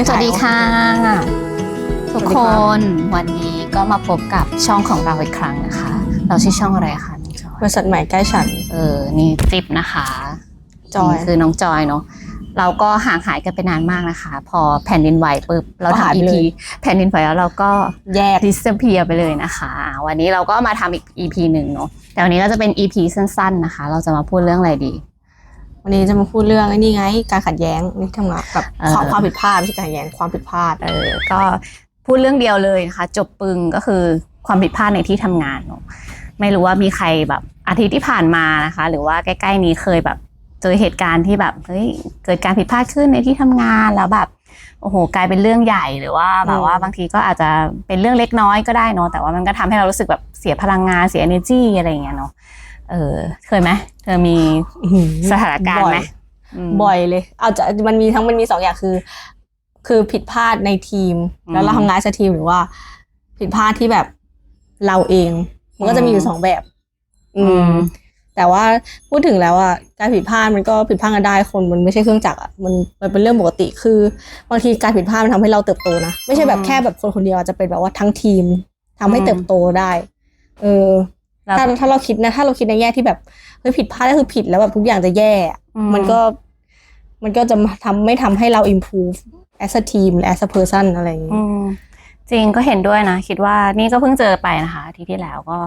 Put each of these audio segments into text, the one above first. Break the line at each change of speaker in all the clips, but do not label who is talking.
ย
ส
ถ่า
วั
ย
สดีค่ะ ทุก
สวัสดี
ค
ครับ
นวันนี้ก็มาพบกับช่องของเราอีกครั้งนะคะ เราชื่อช่องอะไรคะน้องจอย
บริษัทใหม่ใกล้ฉัน
เออนี่จิ๊บนะคะ
จอย
นี่คือน้องจอยเนาะเราก็ห่างหายกันไปนานมากนะคะ พอแผ่นดินไหวปุ๊บเรา
ก็หาย
ทำ
ไป
EP
เลย
แผ่นดินไหวแล้วเราก็
แยก
disappear ไปเลยนะคะอ่าวันนี้เราก็มาทำอีก EP หนึ่งเนาะแต่วันนี้ก็จะเป็น EP สั้น ๆนะคะ เราจะมาพูดเรื่องอะไรดี
วันนี้จะมาพูดเรื่องไอ้นี่ไง การขัดแย้งนี่ทำงานกับ
เออ
ความความผิดพลาดไม่ใช่การขัดแย้งความผิดพลาด
เออก็พูดเรื่องเดียวเลยนะคะ จบปึงก็คือความผิดพลาดในที่ทำงานเนอะไม่รู้ว่ามีใครแบบอาทิตย์ที่ผ่านมานะคะ หรือว่าใกล้ ๆ นี้เคยแบบเจอเหตุการณ์ที่แบบเฮ้ยเกิดการผิดพลาดขึ้นในที่ทำงานแล้วแบบโอ้โหกลายเป็นเรื่องใหญ่หรือว่าแบบว่า
อืม
บางทีก็อาจจะเป็นเรื่องเล็กน้อยก็ได้เนาะแต่ว่ามันก็ทำให้เรารู้สึกแบบเสียพลังงานเสีย energy อะไรอย่างเงี้ยเนาะ เออเคยไหมเธอมี
อื้อหือ
สถานการณ์ไหม
บ่อย
ม
บ่อยเลย เอาจะมันมีทั้งมันมีสองอย่างคือ คือผิดพลาดในทีม
อืม
แล้วเราทำงานสักทีมหรือว่า ผิดพลาดที่แบบเราเอง มันก็จะมีอยู่
อืม
สองแบบ อื
อื
ม
ม
แต่ว่าพูดถึงแล้วอะการผิดพลาดมันก็ผิดพลาดกันได้คนมันไม่ใช่เครื่องจักรอะมันมันเป็นเรื่องปกติคือบางทีการผิดพลาดมันทำให้เราเติบโตนะไม่ใช่แบบ
อืม
แค่แบบคนคนเดียวอาจจะเป็นแบบว่าทั้งทีมทำให้
อืม
เติบโตได้ เออ
แล้ว
ถ้าถ้าเราคิดนะถ้าเราคิดในแง่ที่แบบเฮ้ยผิดพลาดก็คือผิดแล้วแบบทุกอย่างจะแย่อะ
อื
มันก็มันก็จะทำไม่ทำให้เรา improve as a team หรือ as a person อะไรอย่างงี้
อืมจริงก็เห็นด้วยนะ คิดว่านี่ก็เพิ่งเจอไปนะคะอาที่ที่แล้วก็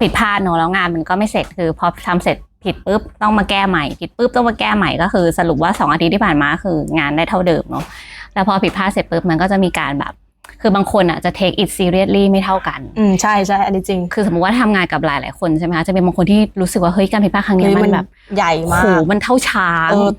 ผิดพลาดเนอะแล้วงานมันก็ไม่เสร็จคือพอทำเสร็จผิดปุ๊บต้องมาแก้ใหม่ผิดปุ๊บต้องมาแก้ใหม่ก็คือ สรุปว่าสองอาทิตย์ที่ผ่านมาคืองานได้เท่าเดิมเนาะแล้วพอผิดพลาดเสร็จปุ๊บมันก็จะมีการแบบ คือบางคนอะจะ take it seriously ไม่เท่ากัน
อืมใช่ใช่อันนี้จริง
คือสมมติว่าทำงานกับหลาย ๆ คนใช่ไหมคะจะเป็นบางคนที่รู้สึกว่าเฮ้ยการผิดพลาดครั้งเนี้ย
เฮ้ย
มันแบบ
ใหญ่มาก
โหมันเท่าช้าง
เออ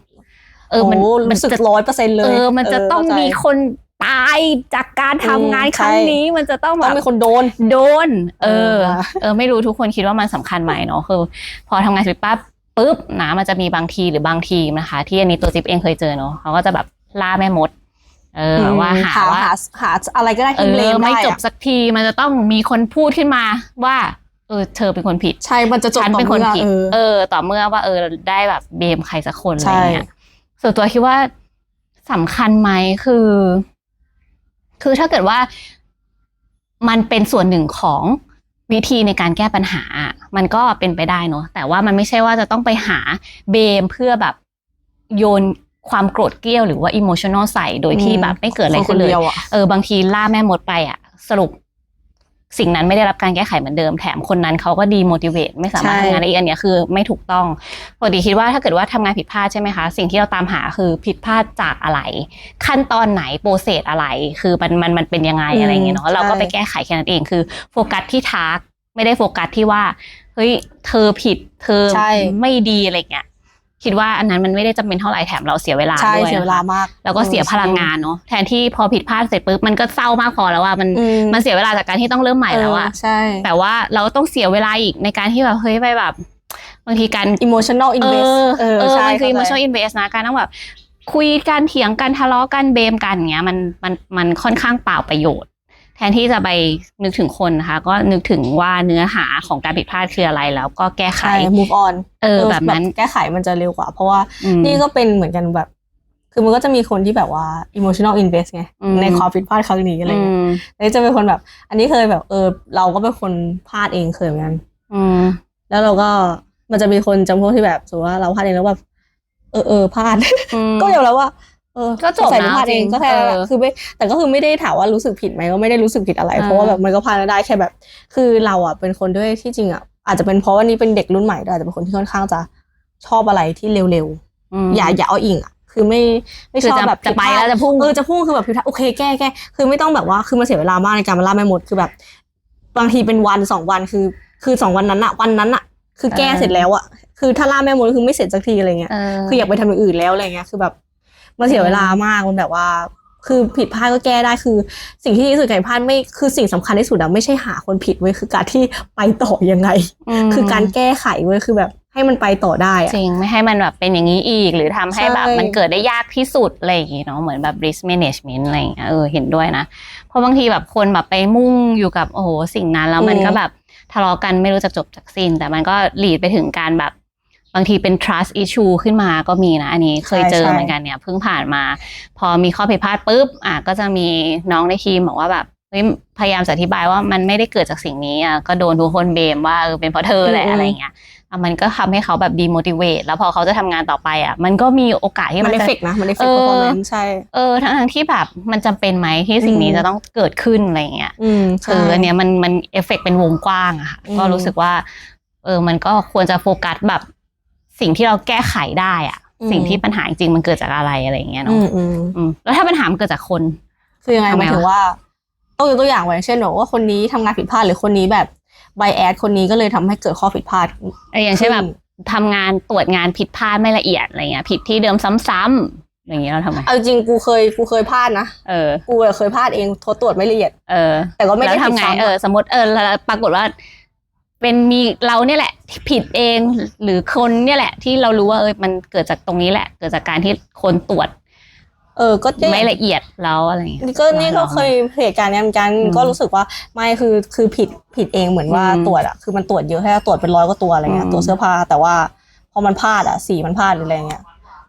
เออมัน
โอ้
มัน
รู้สึก
จะ
ร้อยเปอร์เซ็นต์เลย
เออมันจะต้อง
เข้าใจ
มีคนตายจากการทำงาน
อืม
ครั้ง
ใช่
นี้มันจะต้องแบ
ต้อง
บ
มีคนโดน
โดนเออ
เออ
เออ ไม่รู้ทุกคนคิดว่ามันสำคัญไหมเนาะคือ พอทำงานเสร็จปั๊บปุ๊บนะมันจะมีบางทีหรือบางทีมนะคะ ที่อันนี้ตัวจิ๊บเองเคยเจอเนาะเขาก็จะแบบล่าแม่มด เออแบบว่าหาว่า
หาหาอะไรก็ได้
เอ
ที่เบล
อ
ม
ไม่
ได้
จบ
อะ
สักทีมันจะต้องมีคนพูดขึ้นมาว่า เออ เธอเป็นคนผิด
ใช่มันจะจบ
ฉัน
ต่อ
เป็นคน
มื่อ
ผิด
เออ
เออ ต่อเมื่อว่าเออได้แบบเบมใครสักคนอะไร
ใช่
เงี้ยส่วนตัวคิดว่าสำคัญไหมคือ คือถ้าเกิดว่ามันเป็นส่วนหนึ่งของวิธีในการแก้ปัญหา มันก็เป็นไปได้เนอะแต่ว่ามันไม่ใช่ว่าจะต้องไปหาเบมเพื่อแบบโยน ความโกรธเกรี้ยวหรือว่าอิโมชันอลใส่โดยที่แบบไม่เกิดอะไร
ค
ขึ้
น
นเลย
เดียวอะ
เออบางทีล่าแม่มดไปอะสรุปสิ่งนั้นไม่ได้รับการแก้ไขเหมือนเดิมแถมคนนั้นเขาก็ดีโมดิเวตไม่สามารถ
ใช่
ทำงานได้อีกอันเนี้ยคือไม่ถูกต้องปกติคิดว่าถ้าเกิดว่าทำงานผิดพลาดใช่ไหมคะ สิ่งที่เราตามหาคือผิดพลาดจากอะไร ขั้นตอนไหนโปรเซสอะไร คือมันมันมันเป็นยังไงอะไรเงี้ยเนาะเราก็ไปแก้ไขแค่นั้นเองคือโฟกัสที่ทาร์กไม่ได้โฟกัสที่ว่าเฮ้ยเธอผิดเธอ
ใช่
ไม่ดีอะไรเงี้ย คิดว่าอันนั้นมันไม่ได้จำเป็นเท่าไหร่แถมเราเสียเวลา
ใช่
ด้วย
เสียเวลา
นะคะ
มาก
แล้วก็เสียพลังงานเนาะแทนที่พอผิดพลาดเสร็จปุ๊บมันก็เศร้ามากพอแล้วว่ามัน
อื
มันเสียเวลาจากการที่ต้องเริ่มใหม่แล้วอะ
เใช่
แต่ว่าเราต้องเสียเวลาอีกในการที่แบบเฮ้ยไปแบบบางทีการ
emotional
เอ
invest
อ
เออ
เออ
ใช่
มันคือ
เข้าใจ
emotional invest นะการต้องแบบคุยกันเถียงกันทะเลาะกันเบมกันอย่างเงี้ยมันมันมันค่อนข้างเปล่าประโยชน์ แทนที่จะไปนึกถึงคนนะคะ ก็นึกถึงว่าเนื้อหาของการผิดพลาดคืออะไรแล้วก็แก้ไข
ใช่ move on
เออแบบนั้น
แก้ไขมันจะเร็วกว่า เพราะว่า
อืม
นี่ก็เป็นเหมือนกันแบบ คือมันก็จะมีคนที่แบบว่า emotional invest ไง
อืม
ในความผิดพลาดครั้งนี้อะไร
อื
เงี้ย
ม
แล้วจะเป็นคนแบบ อันนี้เคยแบบเออ เราก็เป็นคนพลาดเองเคยเหมือนกัน
อืม
แล้วเราก็มันจะมีคนจำพวกที่แบบสมมติว่าเราพลาดเองแล้วแบบเออเออพลาด
อืม
ก็ยอมรับว่า เออ
ก็จบ
ใส่
นะ
พลาดเอง
จริง
ก็แค่นั้นแหละ
เออ
คือไม่แต่ก็คือไม่ได้ถามว่ารู้สึกผิดไหมก็ไม่ได้รู้สึกผิดอะไร
เออ
เพราะว่าแบบมันก็พลาดได้แค่แบบ คือเราอะเป็นคนด้วยที่จริงอะอาจจะเป็นเพราะว่านี่เป็นเด็กรุ่นใหม่ด้วยอาจจะเป็นคนที่ค่อนข้างจะชอบอะไรที่เร็ว
ม
ๆอย่าอย่าเอาอิงอะคือไม่ไม่
คือ
ชอบ
จะ
แบบ
จะไป
ผิดพาด
แล้วจะพุ่ง
เออจะพุ่งคือแบบผิดพลาดโอเคแก้แก้คือไม่ต้องแบบว่าคือมันเสียเวลามากในการมาล่าแม่มดคือแบบ บางทีเป็นวันสองวันคือ คือสองวันนั้นอะวันนั้นอะคือแก้
เออ
เสร็จแล้วอะคือถ้าล่าแม่มดคือไม่เสร็จสักทีอะไรเงี้ย
เออ
คืออยากไปทำอย่างอื่นแล้วอะไรเงี้ยคือแบบ มันเสียเวลามากมันแบบว่า คือผิดพลาดก็แก้ได้คือ สิ่งที่ดีที่สุดการผิดพลาดไม่คือสิ่งสำคัญที่สุดอะไม่ใช่หาคนผิดเว้ยคือการที่ไปต่อยังไง
ม
คือการแก้ไขเว้ยคือแบบให้มันไปต่อได้อะ
จริงไม่ให้มันแบบเป็นอย่างนี้อีก หรือทำให้
ใช่
แบบมันเกิดได้ยากที่สุดอะไรอย่างงี้เนาะเหมือนแบบ risk management อะไรอย่างเงี้ยเออเห็นด้วยนะ เพราะบางทีแบบคนแบบไปมุ่งอยู่กับโอ้โหสิ่งนั้นแล้วมันก็แบบทะเลาะกันไม่รู้จะจบจากสิ้นแต่มันก็หลีดไปถึงการแบบ บางทีเป็น trust issue ขึ้นมาก็มีนะ อันนี้เคยเจอ
ใช่
เหมือนกันเนี่ยเพิ่งผ่านมา พอมีข้อผิดพลาดปุ๊บอะก็จะมีน้องในทีมบอกว่าแบบเฮ้ยพยายามจะอธิบายว่ามันไม่ได้เกิดจากสิ่งนี้อะก็โดนทุกคนเบมว่าเออเป็นเพราะเธอแหละ
อืม
อะไรเงี้ยอะมันก็ทำให้เขาแบบ demotivate แล้วพอเขาจะทำงานต่อไปอะมันก็มีโอกาสที่
มั
มันน
เอฟ
จะ
เฟกนะมันเอฟเฟก
เอ
ต์
อ
พอร์แมนใช่
เออทั้งทั้งๆที่แบบมันจำเป็นไหมที่สิ่งนี้
อืม
จะต้องเกิดขึ้นอะไรเงี้ย
อืม
คื
ใช่
ออันเนี้ยมันมันเอฟเฟกเป็นวงกว้างอะค่ะ
อืม
ก็รู้สึกว่าเออมันก็ควรจะโฟกัสแบบ สิ่งที่เราแก้ไขได้อะสิ่งที่ปัญหาจริงๆมันเกิดจากอะไรอะไรอย่างเงี้ย
อื
เนาะ
มอืม
อืมแล้วถ้าปัญหามันเกิดจากคน
คือยังไง
ทำ
ห
ไม
มายถึง
วะ
ว่าต้องยกตัวอย่างไว้เช่นแบบว่าคนนี้ทำงานผิดพลาดหรือคนนี้แบบไบแอดคนนี้ก็เลยทำให้เกิดข้อผิดพลาด
เอออย่างเช่นแบบ
ขึ้
ทำงานตรวจงานผิดพลาดไม่ละเอียดอะไรเงี้ยผิดที่เดิมซ้ำๆอย่างเงี้ยเราทำไง
เอาจริงกูเคยกูเคยพลาดนะ
เออ
กูอะเคยพลาดเองโทรตรวจไม่ละเอียด
เออ
แต่ก็ไม่
แล้ว
ได้ผิด
ทำไง
ซ้ำ
เออสมมติเออแล้วปรากฏว่า เป็นมีเราเนี่ยแหละที่ผิดเองหรือคนเนี่ยแหละ ที่เรารู้ว่าเออมันเกิดจากตรงนี้แหละ เกิดจากการที่คนตรวจ
เออ ก็จะ
ไม่ละเอียดแล้วอะไรอย่างเงี้ย
นี่ก็นี่ก็เคยเหตุการณ์เนี้ยเหมือนกัน
อืม
ก็รู้สึกว่าไม่คือคือผิดผิดเองเหมือนว่า
อืม
ตรวจอะคือมันตรวจเยอะแค่ตรวจเป็นร้อยกว่าตัวอะไรเงี้
อื
ย
ม
ตรวจเสื้อผ้าแต่ว่าพอมันพลาดอะสีมันพลาดหรืออะไรเงี้ย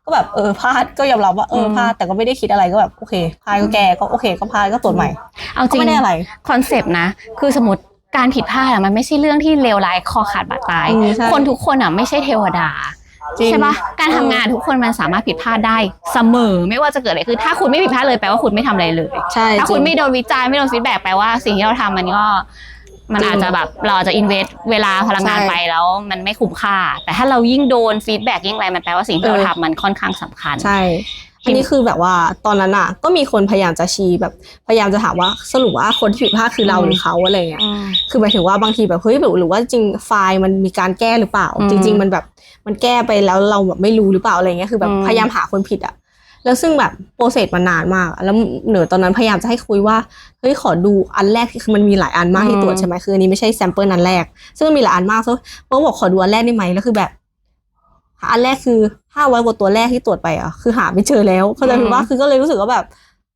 ก็แบบเออพลาดก็ยอมรับว่าเออพลาดแต่ก็ไม่ได้คิดอะไรก็แบบโอเคพลาดก็แก้ก็โอเคก็พลาดก็ตรวจใหม่
เอาจ
ก็
ริง
ไม่ได้อะไร
คอนเซปต์นะ คือสมมติ การผิดพลาดอะมันไม่ใช่เรื่องที่เลวร้ายคอขาดบาดตาย
อืมใช่
คนทุกคนอะไม่ใช่เทวดา
จริง
ใช่ปะการทำงานทุกคนมันสามารถผิดพลาดได้เสมอไม่ว่าจะเกิดอะไรคือถ้าคุณไม่ผิดพลาดเลยแปลว่าคุณไม่ทำอะไรเลย
ใช่
ถ้าคุณ
จริง
ไม่โดนวิจารณ์ไม่โดนฟีดแบ็กแปลว่าสิ่งที่เราทำมันก็ มัน
จริง
อาจจะแบบเราอาจจะอินเวสเวลาพลังงาน
ใช่
ไปแล้ว มันไม่คุ้มค่า แต่ถ้าเรายิ่งโดนฟีดแบ็กยิ่งอะไรมันแปลว่าสิ่งที่เรา
เออ
ทำมันค่อนข้างสำคัญ
ใช่ อันนี้คือแบบว่าตอนนั้นอะ ก็มีคนพยายามจะชี้แบบพยายามจะถามว่าสรุปว่าคนที่ผิดพลาดคือเรา
อืม
หรือเขาอะไรเงี้ย
อืม
คือหมายถึงว่าบางทีแบบเฮ้ยแบบหรือว่าจริงไฟล์มันมีการแก้หรือเปล่า
อืม
จริง ๆ มันแบบมันแก้ไปแล้วเราแบบไม่รู้หรือเปล่าอะไรเงี้ยคือแบบ
อืม
พยายามหาคนผิดอะแล้วซึ่งแบบโปรเซสมันนานมากอะแล้วเหนือตอนนั้นพยายามจะให้คุยว่าเฮ้ยขอดูอันแรกที่คือมันมีหลายอันมากที่ตรวจใช่ไหมคืออันนี้ไม่ใช่แซมเปิลอันแรก ซึ่งมันมีหลายอันมากเขาเขาบอกขอดูอันแรกได้ไหมแล้วคือแบบ อันแรกคือห้าร้อยกว่าตัวแรกที่ตรวจไปอะคือหาไม่เจอแล้วเข้าใจไหมว่าคือก็เลยรู้สึกว่าแบบ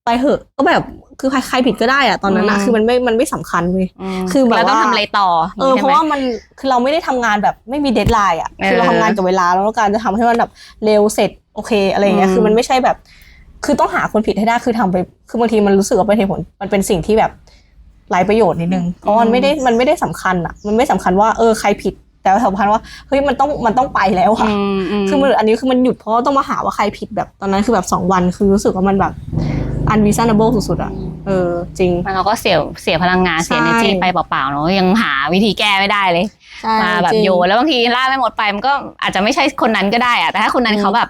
ไปเหอะก็แบบคือใครใครผิดก็ได้อะตอนนั้นอะ
อืม
คือมันไม่มันไม่สำคัญเว้ย
ม
คือแบบ
เราต้อง
ว่า
ทำอะไรต่อ
เออ
ใช่
เพ
ไหม
ราะว่ามันคือเราไม่ได้ทำงานแบบไม่มีเดทไลน์อะ
เออ
คือเราทำงานกับเวลาแล้วเราการจะทำให้มันแบบเร็วเสร็จโอเคอะไรอย่างเงี้ย
อืม
คือมันไม่ใช่แบบ คือต้องหาคนผิดให้ได้คือทำไป คือบางทีมันรู้สึกว่าเป็นเหตุผลมันเป็นสิ่งที่แบบหลายประโยชน์นิดนึงเพราะมันไม่ได้มันไม่ได้สำคัญอะ มันไม่สำคัญว่าเออใครผิด แต่ว่าสำคัญว่าเฮ้ยมันต้องมันต้องไปแล้วค่ะ
อืมม
คือมันอันนี้คือมันหยุดเพราะว่าต้องมาหาว่าใครผิดแบบตอนนั้นคือแบบสองวันคือรู้สึกว่ามันแบบ unreasonable สุดๆอะเออจริง
มันเราก็เสียเสียพลังงานเสีย
ใช่
energy ไปเปล่าๆเนาะยังหาวิธีแก้ไม่ได้เลย
ใช่
มาแบบ
จริง
โยนแล้วบางทีล่ากไม่หมดไปมันก็อาจจะไม่ใช่คนนั้นก็ได้อะแต่ถ้าคนนั้น
อืม
เขาแบบ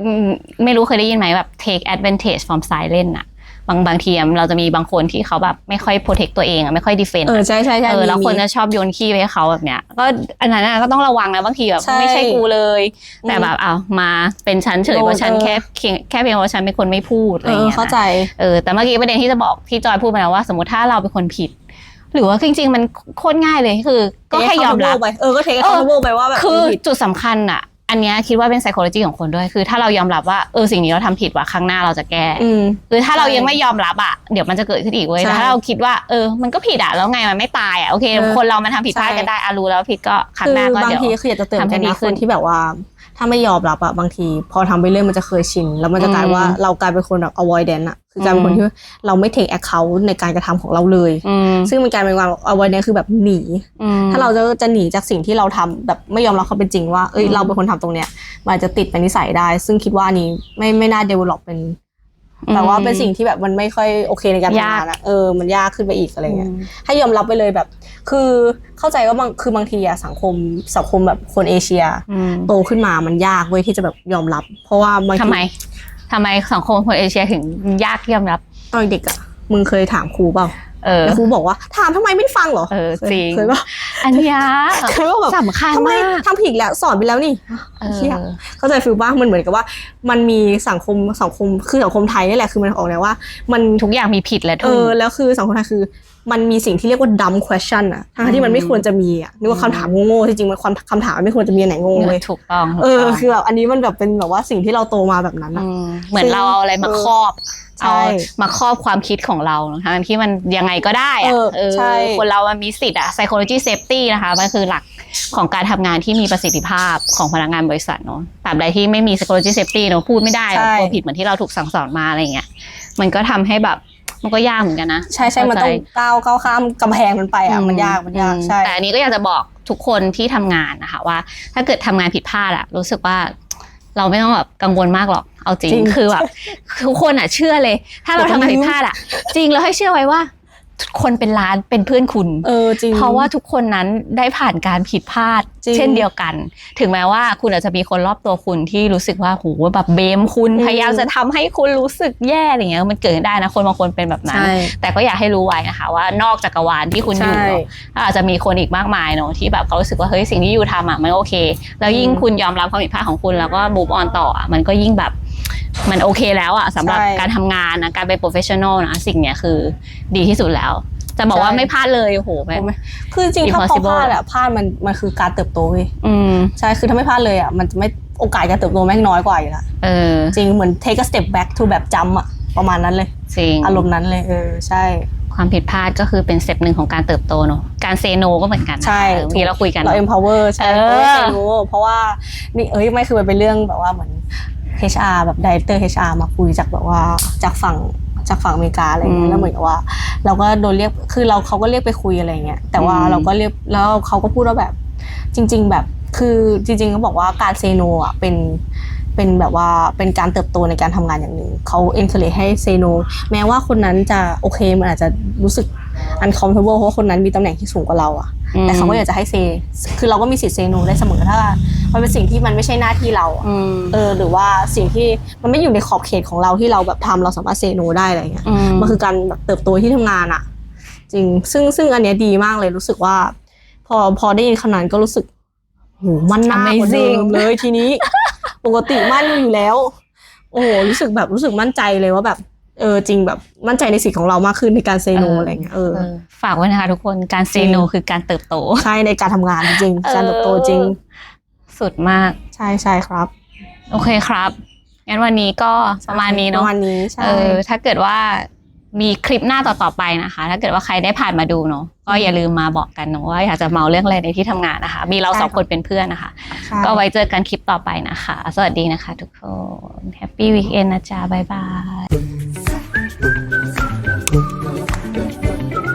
อืมไม่รู้เคยได้ยินไหมแบบ take advantage from silence อะ บางบางทีอะเราจะมีบางคนที่เขาแบบไม่ค่อย protect ตัวเองอะไม่ค่อย defend
เออ
อะ
ใช่ใช่ใช่
เออแล้ว
มี
คนจะชอบโยนขี้ไปให้เขาแบบเนี้ยก็อันนั้นอะก็ต้องระวังนะบางทีแบบ
ใช่
ไม่ใช่กูเลย แต่
อืม
แบบอ้าวมาเป็นฉันเฉย
โดน
เพราะฉัน
เออ
แค่เพียงแค่เพียงว่าฉันเป็นคนไม่พูดอะไร
เอ
อย่าง
อ
เงี้ย
เข้า
นะ
ใจ
เออแต่เมื่อกี้ประเด็นที่จะบอกที่จอยพูดไปแล้วว่า สมมติถ้าเราเป็นคนผิดหรือว่าจริงๆ มันโคตรง่ายเลยคือ ก็แค่ยอมรับ
ไปเออก็เทค
เออ
accountable ไปว่าแบบ
คือ
ผิด
จุดสำคัญอะ อันเนี้ยคิดว่าเป็น psychology ของคนด้วย คือถ้าเรายอมรับว่าเออสิ่งนี้เราทำผิดว่ะครั้งหน้าเราจะแก้
อืม
คือถ้าเรา
ใช่
ยังไม่ยอมรับอะเดี๋ยวมันจะเกิดขึ้นอีกเว้ย
ใช่
แต่ถ้าเราคิดว่าเออมันก็ผิดอะแล้วไงมันไม่ตายอะโอเค
เออ
คนเรามันทำผิดพลาด
ใช่
กันได้อารู้แล้วผิดก็ครั้ง
คือ
หน้าก็
บาง
เดี๋ยว
ทีคืออยากจะเตือน
ทำให้
กัน
ดี
นะ
ขึ้
คน นที่แบบว่า ถ้าไม่ยอมรับอะบางที พอทำไปเรื่อยมันจะเคยชิน แล้วมันจะกลายว่า
อืม
เรากลายเป็นคนแบบ avoidant อะคือกลายเป็นคนที่เราไม่ take account ในการกระทำของเราเลย
อืม
ซึ่งมันกลายเป็นว่า avoidant คือแบบหนี
อืม
ถ้าเราจะจะหนีจากสิ่งที่เราทำแบบไม่ยอมรับความเป็นจริงว่าเอ้ย
อืม
เราเป็นคนทำตรงเนี้ยมันอาจจะติดเป็นนิสัยได้ ซึ่งคิดว่าอันนี้ไม่ไม่น่า develop เป็น แต่ว่าเป็นสิ่งที่แบบมันไม่ค่อยโอเคในการทำงานอะเออมันยากขึ้นไปอีกอะไรเงี้ยให้ยอมรับไปเลยแบบ คือเข้าใจว่าบางคือบางทีอะสังคมสังคมแบบคนเอเชีย
อืม
โตขึ้นมามันยากเว้ยที่จะแบบยอมรับ เพราะว่าบางที
ทำไมทำไมสังคมคนเอเชียถึงยากที่ยอมรับ
ตอนเด็กอะมึงเคยถามครูเปล่า
เออ
แล้วครูบอกว่าถามทำไมไม่ฟังเหรอ
เออจริง
เคยปะ
อันเนี้ย
เคยว่าแบบ
สำคัญ
ทำไม
มาก
ทำผิดแล้วสอนไปแล้วนี่
เออ
เชี่ยเข้าใจฟิลบ้างมันเหมือนกับว่า มันมีสังคมสังคมคือสังคมไทยนี่แหละคือมันออกแนวว่า มัน
ทุกอย่างมีผิดและ
เอ
ถูก
อแล้วคือสังคมไทยคือ มันมีสิ่งที่เรียกว่า dumb question อะทั้งที่มันไม่ควรจะมีอะนึกว่าคำถามโง่ๆที่จริงมันความคำถามมันไม่ควรจะมีอันไหนโง่เลย
ถูกต้องถูก
เออ
ต้อง
คือแบบอันนี้มันแบบเป็นแบบว่าสิ่งที่เราโตมาแบบนั้นอะ
มเหมือนเราเอาอะไรมาครอบ
ใช่
เอามาครอบความคิดของเราทั้งที่มันยังไงก็ได้อะ
เออใช่
คนเรามันมีสิทธิ์อะ psychology safety นะคะมันคือหลักของการทำงานที่มีประสิทธิภาพของพนักงานบริษัทเนาะตราบใดที่ไม่มี psychology safety เนาะพูดไม่ได้
ใช่
กลัวผิดเหมือนที่เราถูกสั่งสอนมาอะไรอย่างเงี้ยมันก็ทำให้แบบ มันก็ยากเหมือนกันนะ
ใช่ใช่มันต้องก้าวก้าวข้ามกำแพงมันไปอะมันยากมันยาก
อื
ใช่
แต่อันนี้ก็อยากจะบอกทุกคนที่ทำงานนะคะว่า ถ้าเกิดทำงานผิดพลาดอะรู้สึกว่าเราไม่ต้องแบบกังวลมากหรอกเอาจริง
จริง
คือแบบทุกคนอะเชื่อเลย ถ้าเราทำงานผิดพลาดอะจริงแล้วให้เชื่อไว้ว่า คนเป็นล้านเป็นเพื่อนคุณ
เออจริง
เพราะว่าทุกคนนั้นได้ผ่านการผิดพลาด
จริง
เช่นเดียวกัน ถึงแม้ว่าคุณอาจจะมีคนรอบตัวคุณที่รู้สึกว่าโหแบบเบมคุณ
อืม
พยายามจะทำให้คุณรู้สึกแย่อะไรเงี้ยมันเกิดได้นะคนบางคนเป็นแบบนั้น
ใช่
แต่ก็อยากให้รู้ไว้นะคะ ว่านอกจักรวาลที่คุณอยู่
ใช่
เนอะอาจจะมีคนอีกมากมายเนอะที่แบบเขารู้สึกว่าเฮ้ยสิ่งที่อยู่ทำอะมันโอเค แล้วยิ่ง
อืม
คุณยอมรับความผิดพลาดของคุณแล้วก็มูฟออนต่ออะมันก็ยิ่งแบบ มันโอเคแล้วอะสำหรับ
ใช่
การทำงานนะการเป็นโปรเฟชชั่นอลนะสิ่งเนี้ยคือดีที่สุดแล้ว จะบอกว่า
ใช่
ไม่พลาดเลยโอ้โหแบบ
คือจริงๆถ้าพอ
impossible
พลาดอะพลาดมันมันคือการเติบโตเว้ย
อืม
ใช่คือถ้าไม่พลาดเลยอะมันจะไม่โอกาสการเติบโตแม่งน้อยกว่าอยู่ละ
เออ
จริงเหมือน take a step back to แบบจำอะประมาณนั้นเลย
จริง
อารมณ์นั้นเลยเออใช่
ความผิดพลาดก็คือเป็นสเต็ปหนึ่งของการเติบโตเนอะการเซโนก็เหมือนกันนะ
ใช่
เออเมื่อกี้เราคุยกัน
เรา empower ใช่
เออ
เพราะว่าเซนูเพราะว่านี่เอ้ยไม่คือมันเป็นเรื่องแบบว่าเหมือน HR แบบ director HR มาคุยจากแบบว่าจากฝั่งจากฝั่งอเมริกาอะไรเงี้ยแล้วเหมือนกับว่า เราก็โดนเรียกคือเราเขาก็เรียกไปคุยอะไรเงี้ยแต่ว่าเราก็เรียกแล้วเขาก็พูดว่าแบบจริง ๆ แบบคือจริงๆเขาบอกว่าการเซโนอะเป็น เป็นแบบว่าเป็นการเติบโตในการทำงานอย่างหนึ่งเขา encourage ให้เซโนแม้ว่าคนนั้นจะโอเคมันอาจจะรู้สึก uncomfortable เพราะว่าคนนั้นมีตำแหน่งที่สูงกว่าเราอะ
อืม
แต่เขาก็อยากจะให้เซ คือเราก็มีสิทธิ์เซโนได้เสมอถ้ามันเป็นสิ่งที่มันไม่ใช่หน้าที่เราอะ
อืม
เออ หรือว่าสิ่งที่มันไม่อยู่ในขอบเขตของเราที่เราแบบทำเราสามารถเซโนได้อะไรเงี้ย
อืม
มันคือการแบบเติบโตที่ทำงานอะจริง ซึ่งซึ่งอันเนี้ยดีมากเลยรู้สึกว่า พอพอได้ยินขนาดนั้นก็รู้สึกโหมันหน้ากว่าเดิม
Amazing
เลยทีนี้ ปกติมั่นอยู่แล้ว โอ้โหรู้สึกแบบรู้สึกมั่นใจเลยว่าแบบเออจริงแบบมั่นใจในสิทธิ์ของเรามากขึ้นในการเซโน
เอออ
อะไรเงี้ยเออ
เออฝากไว้นะคะทุกคนการเซ
จริ
โน
ง
คือการเติบโต
ใช่ในการทำงานจริงๆการเติบโตจริง
สุดมาก
ใช่ใช่ครับ
โอเคครับงั้นวันนี้ก็ประมาณนี้
ป
เนาะ
ระมาณนี้ใช่
เออถ้าเกิดว่า มีคลิปหน้าต่อๆไปนะคะ ถ้าเกิดว่าใครได้ผ่านมาดูเนาะก็อย่าลืมมาบอกกันเนาะว่าอยากจะเมาเรื่องอะไรในที่ทำงานนะคะ มีเราสองคนเป็นเพื่อนนะคะ
ใช่
ก็ไว้เจอกันคลิปต่อไปนะคะ สวัสดีนะคะทุกคนแฮปปี้วีคเอนนะจ๊ะบ๊ายบาย